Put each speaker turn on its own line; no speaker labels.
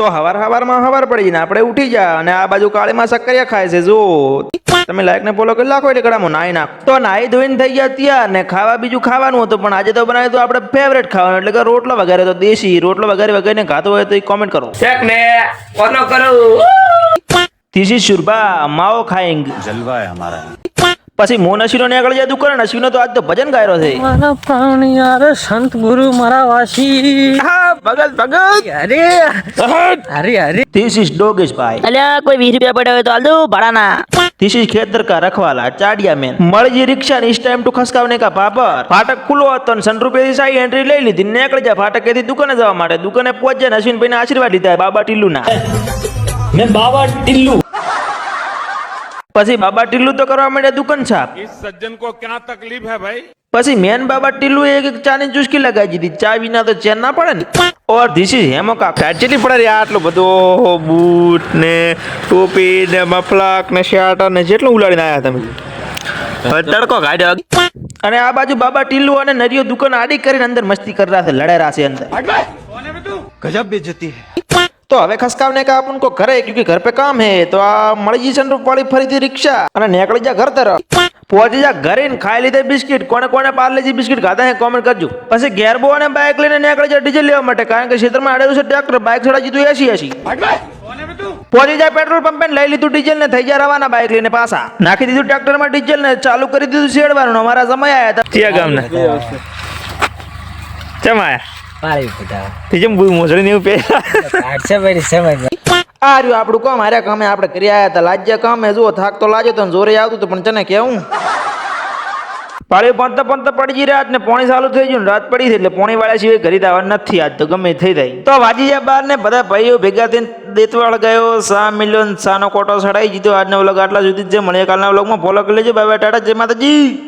તો હવાર હવારમાં હવાર પડી ને આપણે ઉઠી જા અને આ બાજુ કાળીમાં સક્કરિયા ખાય છે જો તમે લાઈકને ફોલો કરી નાખો એટલે કડામાં નાઈ નાખ. તો નાઈ ધોઈને થઈ ગયા ત્યાં ને ખાવા બીજું ખાવાનું હતું પણ આજે તો બનાવ્યું તો આપણે ફેવરેટ ખાવાનું એટલે કે રોટલો વગેરે તો દેશી રોટલો વગેરે વગેરે ખાતો હોય તો એ કોમેન્ટ કરો.
ચેક ને ફોલો કરો.
This is Mao Khaing.
જલવા હે
પછી મો નશીનો ને આગળ જાય કરે નશીનો તો આજ તો ભજન ગાયરો છે.
મારા પ્રાણ યાર સંત ગુરુ મારા વાસી.
ભગત ભગત!
અરે અરે. અરે
ધીસ ઇઝ ડોગ ભાઈ.
અલ્યા કોઈ 20 રૂપિયા પડ્યા હોય તો આલ ભાડાના.
ધીસ ઇઝ ખેતર કા રખવાલા ચાડિયા મેન. મળજી રિક્ષા ની ટાઈમ ટુ ખસકાવને કા પાપર ફાટક ખુલ્લો હતો ને સન રૂપિયા સાઈ એન્ટ્રી લઈ લીધી નીકળી જા ફાટક કેથી દુકાને જવા માટે. દુકાને પહોંચ્યા ને અશ્વિનભાઈ ના આશીર્વાદ લીધા બાબા ટીલ્લુ ના
મેં બાબા ટીલ્લુ.
પછી બાબા ટીલ્લુ તો કરવા માંડ્યા દુકાન છાપ
સજ્જન કો ક્યાં તકલીફ હે ભાઈ?
પછી મેન બાબા ટીલુ એક એક ચાની ચુસ્કી લગાવી દીધી. ચા વિના તો ચેન ના પડે ને? ઓર ધીસ ઇઝ હેમો કાકા. પડે આટલું બધું. બૂટ ને ટોપી ને મફલક ને શર્ટ ને જેટલું ઉલાડીને આવ્યા તમે. તડકો કાઢ્યો અને આ બાજુ બાબા ટીલુ અને નરિયો દુકાન આડી કરીને અંદર મસ્તી કરી રહ્યા છે લડાઈ રહ્યા છે અંદર.
ગજબ બેજતી હે.
તો હવે ખસકાવને કા આપણ કો ઘરે ક્યુંકી ઘર પે કામ હે તો આ મળી જશે વાળી ફરીથી રિક્ષા. અને નીકળી જા ઘર તરફ. પહોંચી જા ઘરે ને ખાઈ લીધે બિસ્કિટ. કોને કોને પાર્લેજી બિસ્કિટ ખાધા હે કોમેન્ટ કરજો. પછી ઘેર બો અને બાઇક લઈને નીકળે છે ડીઝલ લેવા માટે. કારણ કે ક્ષેત્રમાં આડેલું છે ટ્રેક્ટર બાઇક ચડાવી દીધું એસી એસી. પહોંચી જાય પેટ્રોલ પંપે લઈ લીધું ડીઝલ ને થઈ જાય રવાના બાઇક લઈને પાછા. નાખી દીધું ટ્રેક્ટરમાં ડીઝલ ને ચાલુ કરી દીધું શેડવાનું અમારા સમય આયા હતા. ત્યાં ગામના? ચમાયા
મારી બેટા
તે જેમ મોજડી ને એવું પે
કાઢશે ભાઈ સમજ
આ રહ્યું આપણું કામ. હાર્યા કામે આપણે કરી આવ્યા હતા. લાજ્ય કામે. જુઓ, થાક તો લાજ્યો તો જોરે આવતું હતું, પણ તને કેવું? પાળી પંત પંત પડી રાત ને પોણી ચાલુ થઈ ગયું રાત પડી એટલે પોણી વાળા સિવાય ઘરે દાવા નથી આજ તો ગમે થઈ જાય. તો વાજી જાય બાર ને બધા ભાઈઓ ભેગા થઈને દેતવાળ ગયો, સા મિલિયન સાનો કોટો સડાઈ દીધો. આજના વ્લોગ આટલા સુધી જ છે મળીએ. કાલના વ્લોગમાં ફોલો કરી લેજો. બાય બાય ટાટા જય માતાજી.